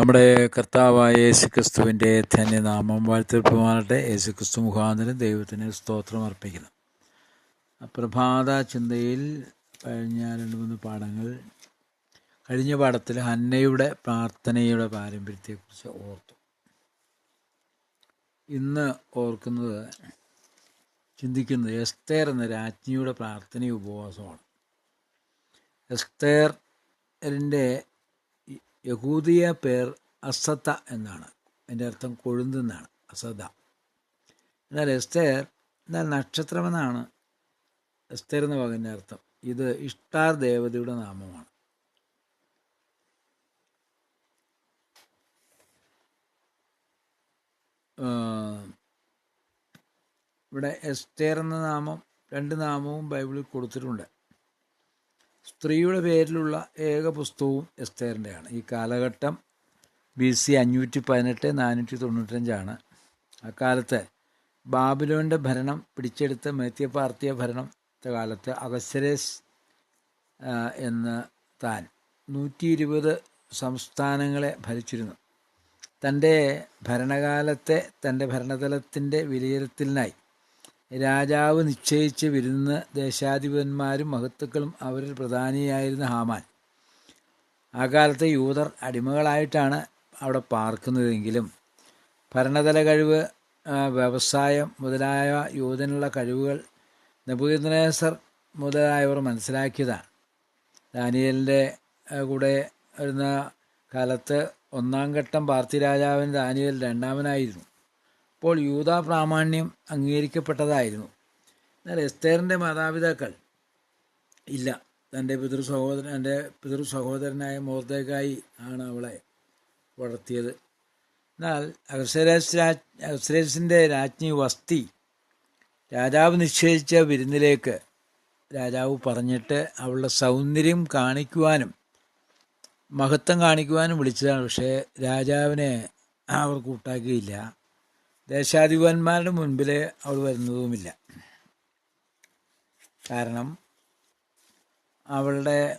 നമ്മുടെ കർത്താവായ യേശുക്രിസ്തുവിന്റെ ധന്യനാമം വാഴ്ത്തിപ്പുമാറട്ടെ യേശുക്രിസ്തു മുഖാന്തരം ദൈവത്തിന് സ്തോത്രം അർപ്പിക്കുന്നു. പ്രഭാത ചിന്തയിൽ കഴിഞ്ഞ രണ്ട് മൂന്ന് പാഠങ്ങൾ കഴിഞ്ഞ പാഠത്തിൽ ഹന്നയുടെ പ്രാർത്ഥനയുടെ പാരമ്പര്യത്തെക്കുറിച്ച് ഓർത്തു. ഇന്ന് ഓർക്കുന്നത് ചിന്തിക്കുന്നത് എസ്തേർ എന്ന രാജ്ഞിയുടെ പ്രാർത്ഥനയും ഉപവാസമാണ് എസ്തേറിന്റെ യഹൂദിയ പേർ അസത്ത എന്നാണ്. അതിന്റെ അർത്ഥം കൊഴുന്തെന്നാണ് അസദ എന്നാൽ എസ്തേർ എന്നാൽ നക്ഷത്രമെന്നാണ് എസ്തേർ എന്ന പറയുന്ന അർത്ഥം. ഇത് ഇഷ്ടാർ ദേവതയുടെ നാമമാണ്. ഇവിടെ എസ്തേർ എന്ന നാമം രണ്ട് നാമവും ബൈബിളിൽ കൊടുത്തിട്ടുണ്ട്. സ്ത്രീയുടെ പേരിലുള്ള ഏക പുസ്തകവും എസ്തേറിന്റെയാണ്. ഈ കാലഘട്ടം ബി സി അഞ്ഞൂറ്റി പതിനെട്ട് നാനൂറ്റി തൊണ്ണൂറ്റഞ്ചാണ് അക്കാലത്ത് ബാബിലോന്റെ ഭരണം പിടിച്ചെടുത്ത മേത്യ പാർത്തിയ ഭരണത്തെ കാലത്ത് അഗസരേസ് എന്ന താൻ നൂറ്റി ഇരുപത് സംസ്ഥാനങ്ങളെ ഭരിച്ചിരുന്നു. തന്റെ ഭരണകാലത്തെ തന്റെ ഭരണതലത്തിന്റെ വിലയിരുത്തലിനായി രാജാവ് നിശ്ചയിച്ച് വിരുന്ന് ദേശാധിപന്മാരും മഹത്തുക്കളും അവരിൽ പ്രധാനിയായിരുന്ന ഹാമാൻ. ആ കാലത്തെ യൂതർ അടിമകളായിട്ടാണ് അവിടെ പാർക്കുന്നതെങ്കിലും ഭരണതല കഴിവ് വ്യവസായം മുതലായ യൂതനുള്ള കഴിവുകൾ നബുദ്നേസർ മുതലായവർ മനസ്സിലാക്കിയതാണ്. ദാനിയലിന്റെ കൂടെ വരുന്ന കാലത്ത് ഒന്നാം ഘട്ടം പാർത്തി രാജാവിന് ദാനിയൽ രണ്ടാമനായിരുന്നു. അപ്പോൾ യൂതാ പ്രാമാണ്യം അംഗീകരിക്കപ്പെട്ടതായിരുന്നു. എന്നാൽ എസ്തേറിന്റെ മാതാപിതാക്കൾ ഇല്ല. തന്റെ പിതൃ സഹോദരൻ എന്റെ പിതൃ സഹോദരനായ മോർദേക്കായി ആണ് അവളെ വളർത്തിയത്. എന്നാൽ അഗസരേസ് രാജ് അഗസരേസിന്റെ രാജ്ഞി വസ്തി രാജാവ് നിശ്ചയിച്ച വിരുന്നിലേക്ക് രാജാവ് പറഞ്ഞിട്ട് അവളുടെ സൗന്ദര്യം കാണിക്കുവാനും മഹത്വം കാണിക്കുവാനും വിളിച്ചതാണ്. പക്ഷേ രാജാവിനെ അവർ കൂട്ടാക്കിയില്ല. ദേശാധിപന്മാരുടെ മുൻപിൽ അവൾ വരുന്നതുമില്ല. കാരണം അവളുടെ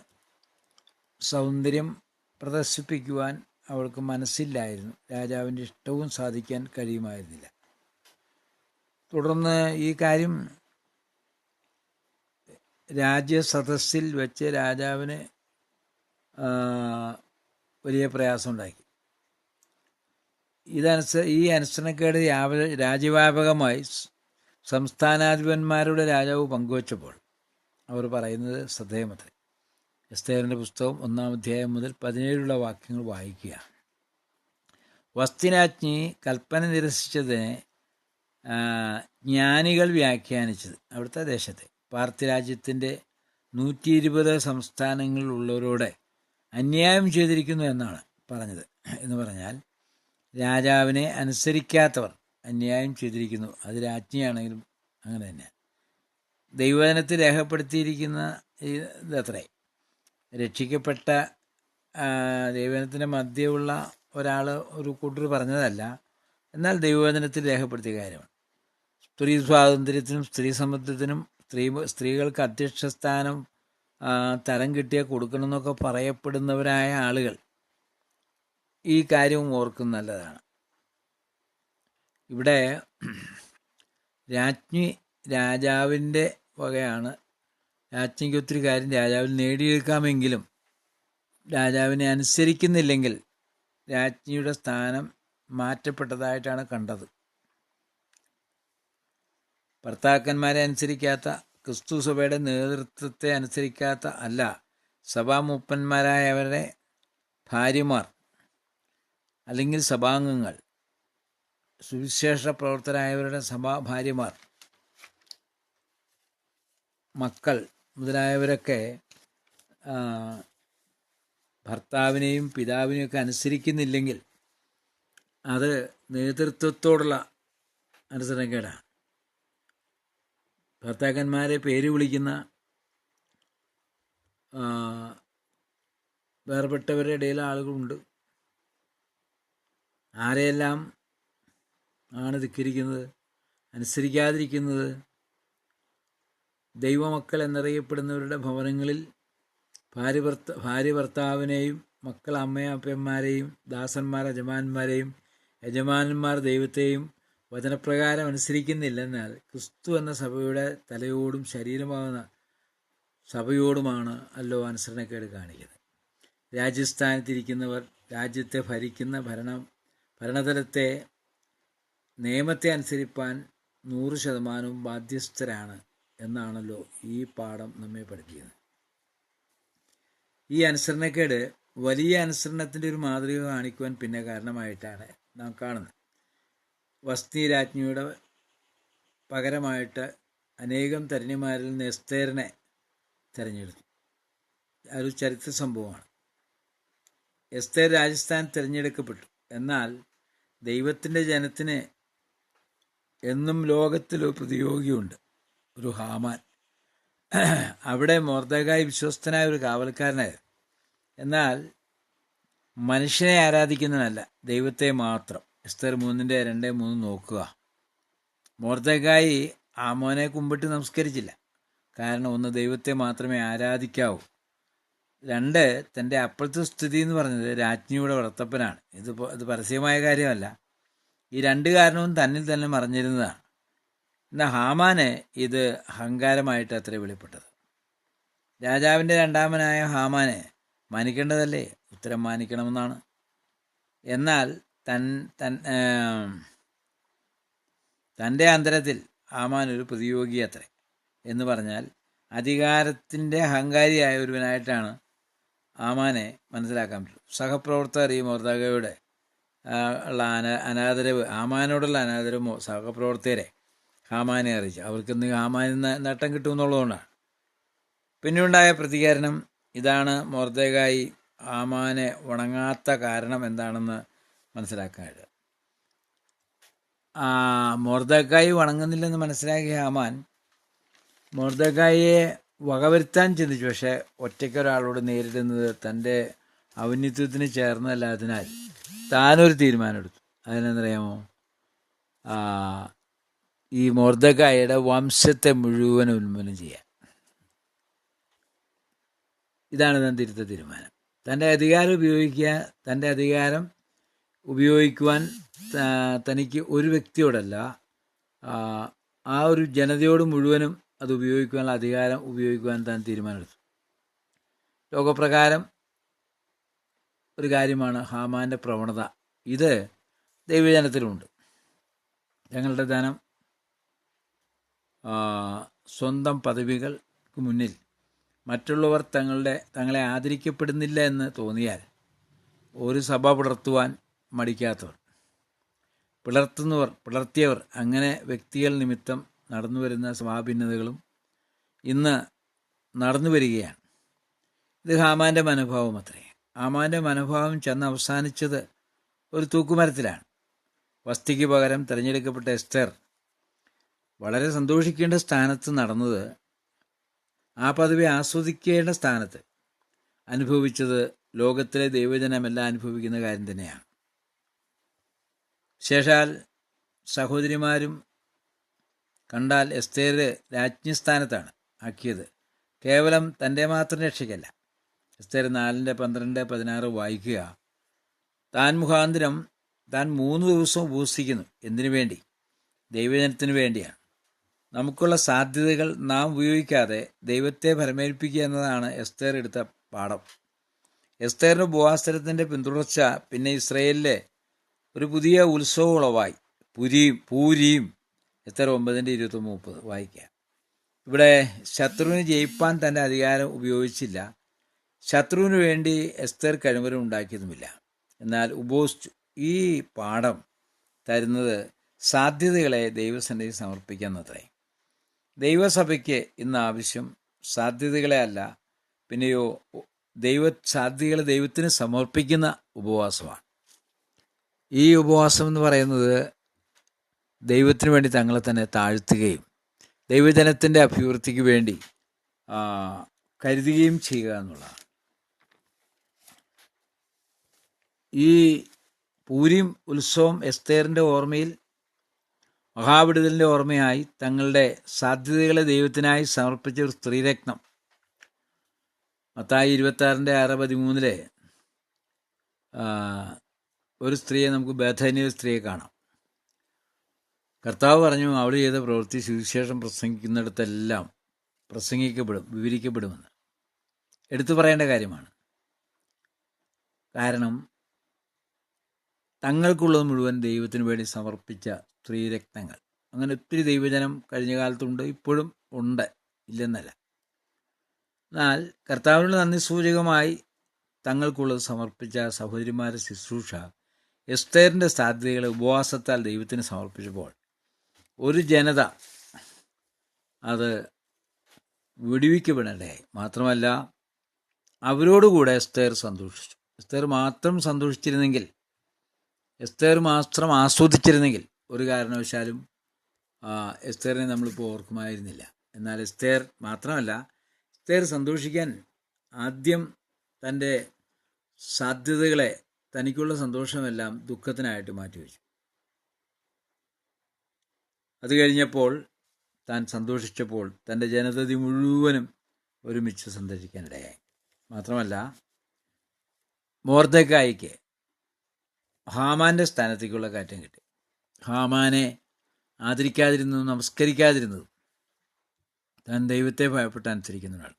സൗന്ദര്യം പ്രദർശിപ്പിക്കുവാൻ അവൾക്ക് മനസ്സില്ലായിരുന്നു. രാജാവിന്റെ ഇഷ്ടവും സാധിക്കാൻ കഴിയുമായിരുന്നില്ല. തുടർന്ന് ഈ കാര്യം രാജ്യസദസ്സിൽ വെച്ച് രാജാവിന് വലിയ പ്രയാസമുണ്ടാക്കി. ഇതനുസ ഈ അനുസരണക്കേട് രാജ്യവ്യാപകമായി സംസ്ഥാനാധിപന്മാരുടെ രാജാവ് പങ്കുവച്ചപ്പോൾ അവർ പറയുന്നത് ശ്രദ്ധേയമത്രേ. എസ്തേറിന്റെ പുസ്തകം ഒന്നാം അധ്യായം മുതൽ പതിനേഴുള്ള വാക്യങ്ങൾ വായിക്കുക വസ്തിനാജ്ഞി കൽപ്പന നിരസിച്ചതിനെ ജ്ഞാനികൾ വ്യാഖ്യാനിച്ചത് അവിടുത്തെ ദേശത്തെ. പാർത്ഥരാജ്യത്തിന്റെ നൂറ്റി ഇരുപത് സംസ്ഥാനങ്ങളിലുള്ളവരോട് അന്യായം ചെയ്തിരിക്കുന്നു എന്നാണ് പറഞ്ഞത്. എന്ന് പറഞ്ഞാൽ രാജാവിനെ അനുസരിക്കാത്തവർ അന്യായം ചെയ്തിരിക്കുന്നു. അത് രാജ്ഞിയാണെങ്കിലും അങ്ങനെ തന്നെ. ദൈവജനത്തിൽ രേഖപ്പെടുത്തിയിരിക്കുന്ന ഇതത്രേ രക്ഷിക്കപ്പെട്ട ദൈവജനത്തിന്റെ മധ്യമുള്ള ഒരാൾ ഒരു കൂട്ടർ പറഞ്ഞതല്ല. എന്നാൽ ദൈവവചനത്തിൽ രേഖപ്പെടുത്തിയ കാര്യമാണ്. സ്ത്രീ സ്വാതന്ത്ര്യത്തിനും സ്ത്രീ സമത്വത്തിനും സ്ത്രീ സ്ത്രീകൾക്ക് അധ്യക്ഷ സ്ഥാനം തരം കിട്ടിയാൽ കൊടുക്കണമെന്നൊക്കെ പറയപ്പെടുന്നവരായ ആളുകൾ ഈ കാര്യവും ഓർക്കും നല്ലതാണ്. ഇവിടെ രാജ്ഞി രാജാവിന്റെ വകയാണ്. രാജ്ഞിക്ക് ഒത്തിരി കാര്യം രാജാവിൽ നേടിയെടുക്കാമെങ്കിലും രാജാവിനെ അനുസരിക്കുന്നില്ലെങ്കിൽ രാജ്ഞിയുടെ സ്ഥാനം മാറ്റപ്പെട്ടതായിട്ടാണ് കണ്ടത്. ഭർത്താക്കന്മാരെ അനുസരിക്കാത്ത ക്രിസ്തു സഭയുടെ നേതൃത്വത്തെ അനുസരിക്കാത്ത അല്ല സഭാമൂപ്പന്മാരായവരുടെ ഭാര്യമാർ അല്ലെങ്കിൽ സഭാംഗങ്ങൾ സുവിശേഷ പ്രവർത്തനായവരുടെ സഭാ ഭാര്യമാർ മക്കൾ മുതലായവരൊക്കെ ഭർത്താവിനെയും പിതാവിനെയും ഒക്കെ അനുസരിക്കുന്നില്ലെങ്കിൽ അത് നേതൃത്വത്തോടുള്ള അനുസരണക്കേടാണ്. ഭർത്താക്കന്മാരെ പേര് വിളിക്കുന്ന വേർപെട്ടവരുടെ ഇടയിൽ ആളുകളുണ്ട്. ആരെയെല്ലാം ആണ് ധിക്കരിക്കുന്നത്? അനുസരിക്കാതിരിക്കുന്നത്? ദൈവമക്കൾ എന്നറിയപ്പെടുന്നവരുടെ ഭവനങ്ങളിൽ ഭാര്യ ഭർത്ത ഭാര്യ ഭർത്താവിനെയും മക്കൾ അമ്മയപ്പന്മാരെയും ദാസന്മാർ യജമാന്മാരെയും യജമാനന്മാർ ദൈവത്തെയും വചനപ്രകാരം അനുസരിക്കുന്നില്ലെന്നാൽ ക്രിസ്തു എന്ന സഭയുടെ തലയോടും ശരീരമാകുന്ന സഭയോടുമാണ് അല്ലോ അനുസരണക്കേട് കാണിക്കുന്നത്. രാജ്യസ്ഥാനത്തിരിക്കുന്നവർ രാജ്യത്തെ ഭരിക്കുന്ന ഭരണം ഭരണതലത്തെ നിയമത്തെ അനുസരിപ്പാൻ നൂറ് ശതമാനവും ബാധ്യസ്ഥരാണ് എന്നാണല്ലോ ഈ പാഠം നമ്മെ പഠിപ്പിക്കുന്നത്. ഈ അനുസരണക്കേട് വലിയ അനുസരണത്തിന്റെ ഒരു മാതൃക കാണിക്കുവാൻ പിന്നെ കാരണമായിട്ടാണ് നാം കാണുന്നത്. വസ്തി രാജ്ഞിയുടെ പകരമായിട്ട് അനേകം തരുണിമാരിൽ നിന്ന് തിരഞ്ഞെടുത്തു. ഒരു ചരിത്ര സംഭവമാണ്. എസ്തേർ രാജസ്ഥാൻ തിരഞ്ഞെടുക്കപ്പെട്ടു. എന്നാൽ ദൈവത്തിന്റെ ജനത്തിന് എന്നും ലോകത്തിലൊരു പ്രതിയോഗിയുണ്ട്. ഒരു ഹാമാൻ. അവിടെ മോർദകായി വിശ്വസ്തനായ ഒരു കാവൽക്കാരനായിരുന്നു. എന്നാൽ മനുഷ്യനെ ആരാധിക്കുന്നതല്ല ദൈവത്തെ മാത്രം. എസ്തർ മൂന്നിന്റെ രണ്ട് മൂന്ന് നോക്കുക. മോർദകായി ആമോനെ കുമ്പിട്ട് നമസ്കരിച്ചില്ല. കാരണം ഒന്ന് ദൈവത്തെ മാത്രമേ ആരാധിക്കാവൂ. രണ്ട് തന്റെ അപ്പോഴത്തെ സ്ഥിതി എന്ന് പറഞ്ഞത് രാജ്ഞിയുടെ വളർത്തപ്പനാണ് ഇത് ഇത് പരസ്യമായ കാര്യമല്ല. ഈ രണ്ട് കാരണവും തന്നിൽ തന്നെ മറിഞ്ഞിരുന്നതാണ്. എന്നാൽ ഹാമാന് ഇത് അഹങ്കാരമായിട്ട് അത്ര വെളിപ്പെട്ടത്. രാജാവിന്റെ രണ്ടാമനായ ഹാമാനെ മാനിക്കേണ്ടതല്ലേ? ഉത്തരം മാനിക്കണമെന്നാണ്. എന്നാൽ തൻ തൻ തന്റെ അന്തരത്തിൽ ഹാമാൻ ഒരു പ്രതിയോഗി അത്രേ എന്ന് പറഞ്ഞാൽ അധികാരത്തിന്റെ അഹങ്കാരിയായ ഒരുവനായിട്ടാണ് ആമാനെ മനസ്സിലാക്കാൻ പറ്റും. സഹപ്രവർത്തകർ ഈ മോർദാഗയുടെ ഉള്ള അന അനാദരവ് ആമാനോടുള്ള അനാദരവോ സഹപ്രവർത്തകരെ ഹാമാനെ അറിയിച്ചു. അവർക്ക് ഇന്ന് ഹാമാനിൽ നേട്ടം കിട്ടുമെന്നുള്ളതുകൊണ്ടാണ് പിന്നുണ്ടായ പ്രതികരണം ഇതാണ് മോർദേഗായി ആമാനെ ഉണങ്ങാത്ത കാരണം എന്താണെന്ന് മനസ്സിലാക്കാനായിട്ട്. മോർദക്കായി വണങ്ങുന്നില്ലെന്ന് മനസ്സിലാക്കിയ ഹാമാൻ മോർദക്കായിയെ വകവരുത്താൻ ചിന്തിച്ചു. പക്ഷേ ഒറ്റയ്ക്കൊരാളോട് നേരിടുന്നത് തന്റെ ഔന്നിത്യത്തിന് ചേർന്നല്ലാതിനാൽ താനൊരു തീരുമാനമെടുത്തു. അതിനെന്തറിയാമോ ഈ മോർദക്കായയുടെ വംശത്തെ മുഴുവൻ ഉന്മൂലനം ചെയ്യാൻ. ഇതാണ് താൻ തിരുത്ത തീരുമാനം. തന്റെ അധികാരം ഉപയോഗിക്കുക തന്റെ അധികാരം ഉപയോഗിക്കുവാൻ തനിക്ക് ഒരു വ്യക്തിയോടല്ല ആ ഒരു ജനതയോട് മുഴുവനും അത് ഉപയോഗിക്കുവാനുള്ള അധികാരം ഉപയോഗിക്കുവാൻ താൻ തീരുമാനമെടുത്തു. ലോകപ്രകാരം ഒരു കാര്യമാണ് ഹാമാന്റെ പ്രവണത. ഇത് ദൈവജനത്തിലുമുണ്ട് ഞങ്ങളുടെ ധനം സ്വന്തം പദവികൾക്ക് മുന്നിൽ മറ്റുള്ളവർ തങ്ങളുടെ തങ്ങളെ ആദരിക്കപ്പെടുന്നില്ല എന്ന് തോന്നിയാൽ ഒരു സഭ പുലർത്തുവാൻ മടിക്കാത്തവർ പിളർത്തുന്നവർ പിളർത്തിയവർ അങ്ങനെ വ്യക്തികൾ നിമിത്തം നടന്നു വരുന്ന സ്വാഭിന്നതകളും ഇന്ന് നടന്നു വരികയാണ്. ഇത് ഹാമാന്റെ മനോഭാവം അത്രേ. ഹാമാന്റെ മനോഭാവം ചെന്ന് അവസാനിച്ചത് ഒരു തൂക്കുമരത്തിലാണ്. വസ്തിക്ക് പകരം തിരഞ്ഞെടുക്കപ്പെട്ട എസ്തർ വളരെ സന്തോഷിക്കേണ്ട സ്ഥാനത്ത് നടന്നത് ആ പദവി ആസ്വദിക്കേണ്ട സ്ഥാനത്ത് അനുഭവിച്ചത് ലോകത്തിലെ ദൈവജനമെല്ലാം അനുഭവിക്കുന്ന കാര്യം തന്നെയാണ്. ശേഷാൽ സഹോദരിമാരും കണ്ടാൽ എസ്തേർ രാജ്ഞിസ്ഥാനത്താണ് ആക്കിയത്. കേവലം തന്റെ മാത്രം രക്ഷയ്ക്കല്ല. എസ്തേർ നാലിന്റെ പന്ത്രണ്ട് പതിനാറ് വായിക്കുക. താൻ മുഖാന്തരം താൻ മൂന്ന് ദിവസം ഉപസിക്കുന്നു. എന്തിനു വേണ്ടി? ദൈവജനത്തിന് വേണ്ടിയാണ്. നമുക്കുള്ള സാധ്യതകൾ നാം ഉപയോഗിക്കാതെ ദൈവത്തെ പരമേൽപ്പിക്കുക എന്നതാണ് എസ്തേർ എടുത്ത പാഠം. എസ്തേറിന് ഉപവാസനത്തിന്റെ പിന്തുടർച്ച പിന്നെ ഇസ്രയേലിലെ ഒരു പുതിയ ഉത്സവം ഉളവായി. പുരിയും പൂരിയും എത്ര ഒമ്പതിന്റെ ഇരുപത്തൊന്ന് മുപ്പത് വായിക്കാം. ഇവിടെ ശത്രുവിനെ ജയിപ്പാൻ തന്റെ അധികാരം ഉപയോഗിച്ചില്ല. ശത്രുവിന് വേണ്ടി എസ്തർ കഴിവരം ഉണ്ടാക്കിയതുമില്ല. എന്നാൽ ഉപോസിച്ചു ഈ പാഠം തരുന്നത് സാധ്യതകളെ ദൈവസന്നിധി സമർപ്പിക്കുന്നത്രേ. ദൈവസഭയ്ക്ക് ഇന്ന് ആവശ്യം സാധ്യതകളെ അല്ല പിന്നെയോ ദൈവ സാധ്യതകളെ ദൈവത്തിന് സമർപ്പിക്കുന്ന ഉപവാസമാണ്. ഈ ഉപവാസം എന്ന് പറയുന്നത് ദൈവത്തിന് വേണ്ടി തങ്ങളെ തന്നെ താഴ്ത്തുകയും ദൈവജനത്തിന്റെ അഭിവൃദ്ധിക്ക് വേണ്ടി കരുതുകയും ചെയ്യുക എന്നുള്ളതാണ്. ഈ പൂരിം ഉത്സവം എസ്തേറിന്റെ ഓർമ്മയിൽ മഹാവിടുതലിന്റെ ഓർമ്മയായി തങ്ങളുടെ സാധ്യതകളെ ദൈവത്തിനായി സമർപ്പിച്ച ഒരു സ്ത്രീരത്നം. മത്തായി ഇരുപത്താറിന്റെ ആറ് പതിമൂന്നിലെ ഒരു സ്ത്രീയെ നമുക്ക് ബേധന്യ സ്ത്രീയെ കാണാം. കർത്താവ് പറഞ്ഞു അവൾ ചെയ്ത പ്രവൃത്തി സുവിശേഷം പ്രസംഗിക്കുന്നിടത്തെല്ലാം പ്രസംഗിക്കപ്പെടും വിവരിക്കപ്പെടുമെന്ന്. എടുത്തു പറയേണ്ട കാര്യമാണ്. കാരണം തങ്ങൾക്കുള്ളത് മുഴുവൻ ദൈവത്തിന് വേണ്ടി സമർപ്പിച്ച സ്ത്രീരത്നങ്ങൾ അങ്ങനെ ഒത്തിരി ദൈവജനം കഴിഞ്ഞ കാലത്തുണ്ട് ഇപ്പോഴും ഉണ്ട് ഇല്ലെന്നല്ല. എന്നാൽ കർത്താവിനുള്ള നന്ദി സൂചകമായി തങ്ങൾക്കുള്ളത് സമർപ്പിച്ച സഹോദരിമാരുടെ ശുശ്രൂഷ എസ്തേറിന്റെ സാധ്യതകളെ ഉപവാസത്താൽ ദൈവത്തിന് സമർപ്പിച്ചപ്പോൾ ഒരു ജനത അത് വിടുവിക്കപ്പെടേണ്ടതായി മാത്രമല്ല അവരോടുകൂടെ എസ്തേർ സന്തോഷിച്ചു. എസ്തേർ മാത്രം സന്തോഷിച്ചിരുന്നെങ്കിൽ എസ്തേർ മാത്രം ആസ്വദിച്ചിരുന്നെങ്കിൽ ഒരു കാരണവശാലും എസ്തേറിനെ നമ്മളിപ്പോൾ ഓർക്കുമായിരുന്നില്ല. എന്നാൽ എസ്തേർ മാത്രമല്ല എസ്തേർ സന്തോഷിക്കാൻ ആദ്യം തന്റെ സാധ്യതകളെ തനിക്കുള്ള സന്തോഷമെല്ലാം ദുഃഖത്തിനായിട്ട് മാറ്റിവെച്ചു. അത് കഴിഞ്ഞപ്പോൾ താൻ സന്തോഷിച്ചപ്പോൾ തന്റെ ജനതതി മുഴുവനും ഒരുമിച്ച് സന്ദർശിക്കാനിടയായി. മാത്രമല്ല മോർദക്കായിക്ക് ഹാമാന്റെ സ്ഥാനത്തേക്കുള്ള കയറ്റം കിട്ടി. ഹാമാനെ ആദരിക്കാതിരുന്നതും നമസ്കരിക്കാതിരുന്നതും താൻ ദൈവത്തെ ഭയപ്പെട്ട് അനുസരിക്കുന്നതാണ്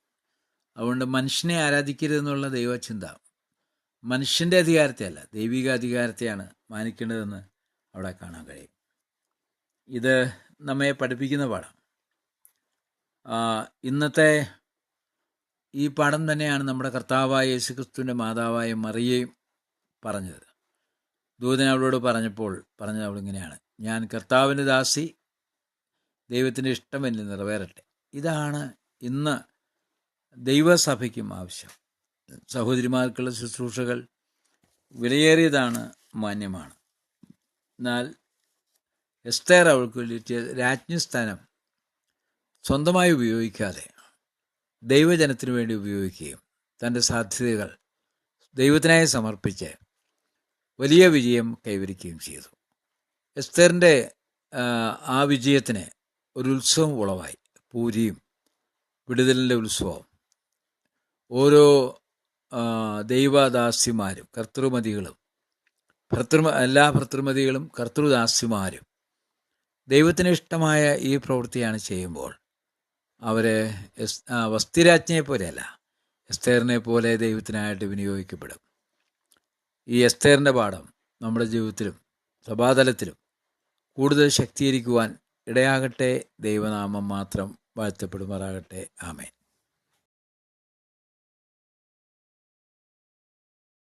അതുകൊണ്ട് മനുഷ്യനെ ആരാധിക്കരുതെന്നുള്ള ദൈവചിന്ത മനുഷ്യന്റെ അധികാരത്തെയല്ല ദൈവിക അധികാരത്തെയാണ് മാനിക്കേണ്ടതെന്ന് അവിടെ കാണാൻ കഴിയും. ഇത് നമ്മെ പഠിപ്പിക്കുന്ന പാഠം. ഇന്നത്തെ ഈ പാഠം തന്നെയാണ് നമ്മുടെ കർത്താവായ യേശുക്രിസ്തുവിന്റെ മാതാവായ മറിയയും പറഞ്ഞത്. ദൂതൻ അവളോട് പറഞ്ഞപ്പോൾ പറഞ്ഞത് അവളിങ്ങനെയാണ് ഞാൻ കർത്താവിന്റെ ദാസി ദൈവത്തിന്റെ ഇഷ്ടം എന്നിൽ നിറവേറട്ടെ. ഇതാണ് ഇന്ന് ദൈവസഭയ്ക്കും ആവശ്യം. സഹോദരിമാർക്കുള്ള ശുശ്രൂഷകൾ വിലയേറിയതാണ് മാന്യമാണ്. എന്നാൽ എസ്തേർ അവൾക്ക് ലഭിച്ച രാജ്ഞിസ്ഥാനം സ്വന്തമായി ഉപയോഗിക്കാതെ ദൈവജനത്തിനു വേണ്ടി ഉപയോഗിക്കുകയും തന്റെ സാധ്യതകൾ ദൈവത്തിനായി സമർപ്പിച്ച് വലിയ വിജയം കൈവരിക്കുകയും ചെയ്തു. എസ്തേറിന്റെ ആ, വിജയത്തിന് ഒരു ഉത്സവം ഉളവായി. പൂരിയും വിടുതലിന്റെ ഉത്സവം ഓരോ ദൈവദാസ്യമാരും കർത്തൃമതികളും ഭർത്തൃ എല്ലാ ഭർത്തൃമതികളും കർത്തൃദാസിമാരും ദൈവത്തിന് ഇഷ്ടമായ ഈ പ്രവൃത്തിയാണ് ചെയ്യുമ്പോൾ ആ, വസ്തിരാജ്ഞയെ പോലെയല്ല എസ്തേറിനെ പോലെ ദൈവത്തിനായിട്ട് വിനിയോഗിക്കപ്പെടും. ഈ എസ്തേറിന്റെ പാഠം നമ്മുടെ ജീവിതത്തിലും സഭാതലത്തിലും കൂടുതൽ ശക്തീകരിക്കുവാൻ ഇടയാകട്ടെ. ദൈവനാമം മാത്രം വാഴ്ത്തപ്പെടുമാറാകട്ടെ. ആമേൻ.